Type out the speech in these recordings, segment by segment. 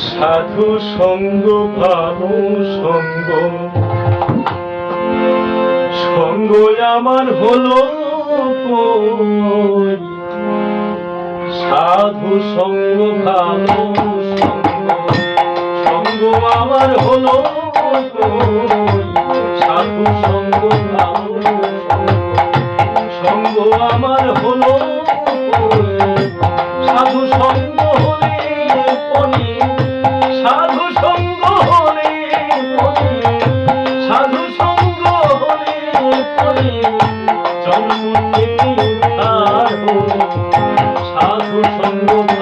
সাধু সঙ্গ ভানু সঙ্গ। সঙ্গ আমার হলো সাধু সঙ্গ ভানু সঙ্গ। আমার হলো সাধু সঙ্গ সঙ্গ। আমার হলো সাধু সঙ্গ Thank you.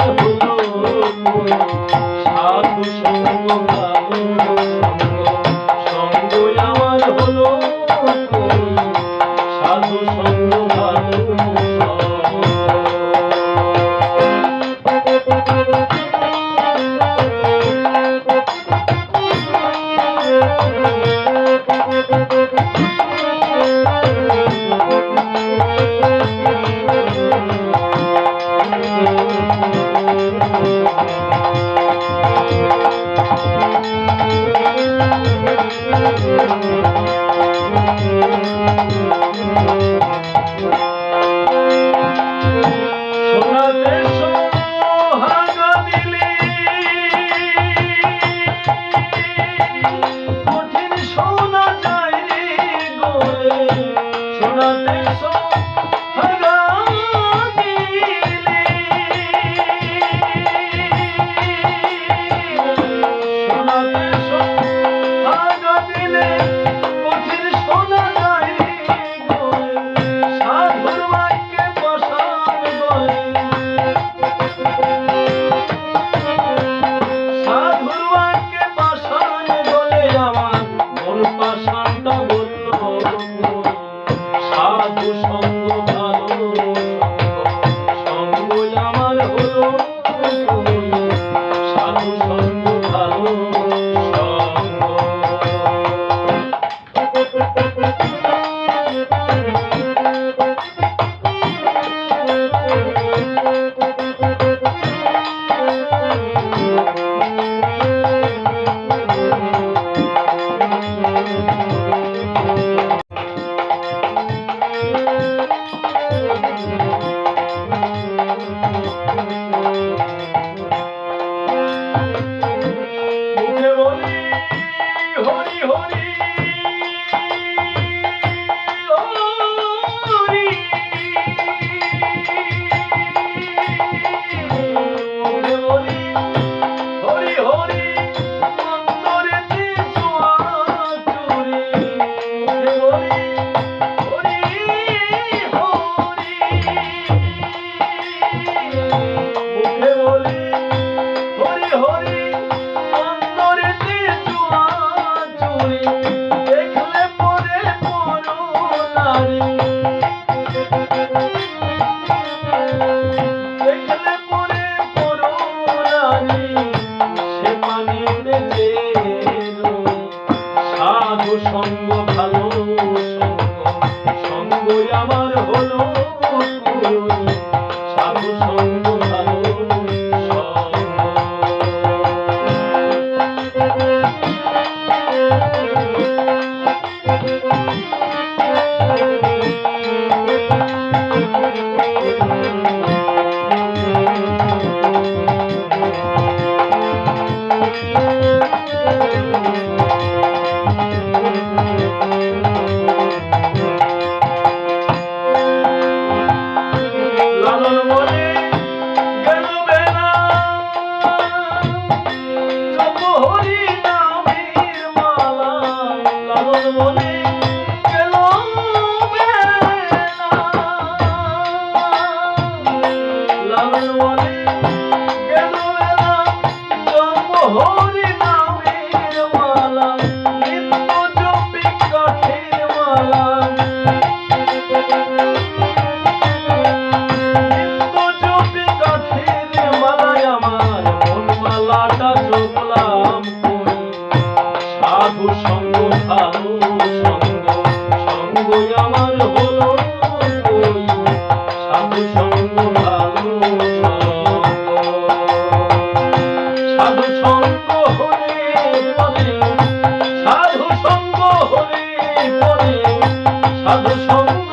Parabéns, honey. সাধু সঙ্গ